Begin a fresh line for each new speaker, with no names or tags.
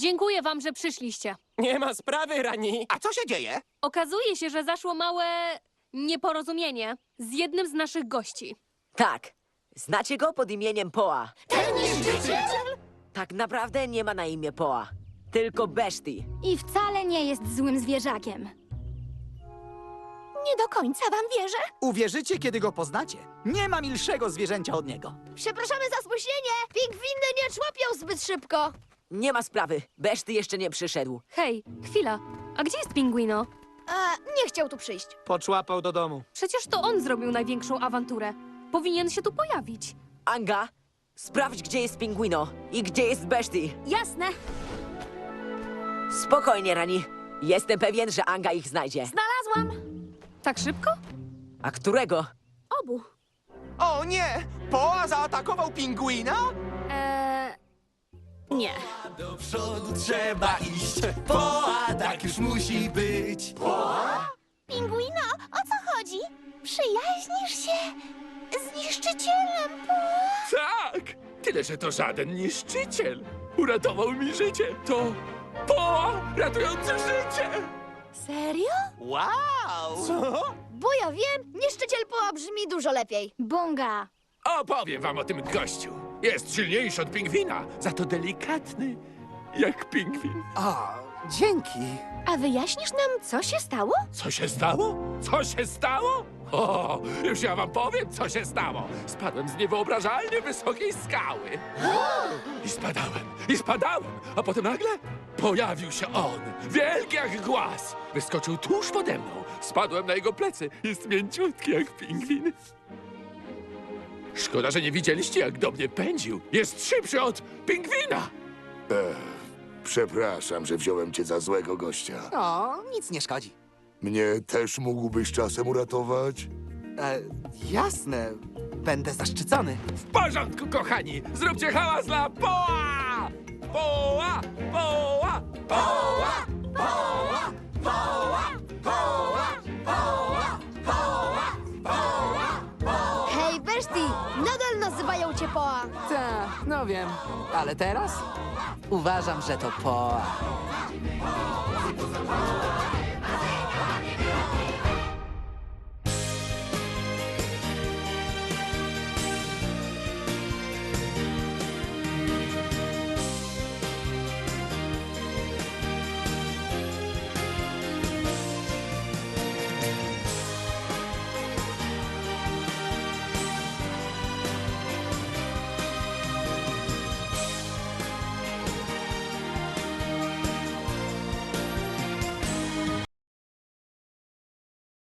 Dziękuję wam, że przyszliście.
Nie ma sprawy, Rani.
A co się dzieje?
Okazuje się, że zaszło małe nieporozumienie z jednym z naszych gości.
Tak. Znacie go pod imieniem Poa.
Ten niszczyciel?
Tak naprawdę nie ma na imię Poa. Tylko Beszti.
I wcale nie jest złym zwierzakiem. Nie do końca wam wierzę.
Uwierzycie, kiedy go poznacie. Nie ma milszego zwierzęcia od niego.
Przepraszamy za spóźnienie. Pingwiny nie człapią zbyt szybko.
Nie ma sprawy. Beszty jeszcze nie przyszedł.
Hej, chwila. A gdzie jest Pinguino?
A, nie chciał tu przyjść.
Poczłapał do domu.
Przecież to on zrobił największą awanturę. Powinien się tu pojawić.
Anga, sprawdź, gdzie jest Pinguino i gdzie jest Beszty.
Jasne.
Spokojnie, Rani. Jestem pewien, że Anga ich znajdzie.
Znalazłam.
Tak szybko?
A którego?
Obu.
O nie! Poa zaatakował pingwina?
Nie.
Do przodu trzeba iść, poa tak już musi być.
Pingwino, o co chodzi? Przyjaźnisz się z niszczycielem,
Tak, tyle że to żaden niszczyciel. Uratował mi życie. To poa ratujący życie.
Serio?
Wow!
Bo ja wiem, niszczyciel poła brzmi dużo lepiej. Bunga.
Opowiem wam o tym gościu. Jest silniejszy od pingwina, za to delikatny jak pingwin.
O, dzięki.
A wyjaśnisz nam, co się stało?
Co się stało? Co się stało? O, już ja wam powiem, co się stało. Spadłem z niewyobrażalnie wysokiej skały. I spadałem, i spadałem, a potem nagle pojawił się on, wielki jak głaz. Wyskoczył tuż pode mną. Spadłem na jego plecy. Jest mięciutki jak pingwin. Szkoda, że nie widzieliście, jak do mnie pędził. Jest szybszy od pingwina.
Przepraszam, że wziąłem cię za złego gościa.
O, nic nie szkodzi.
Mnie też mógłbyś czasem uratować?
E, jasne. Będę zaszczycony.
W porządku, kochani! Zróbcie hałas dla Poła!
Nadal nazywają cię poła.
Tak, no wiem. Ale teraz uważam, że to poa.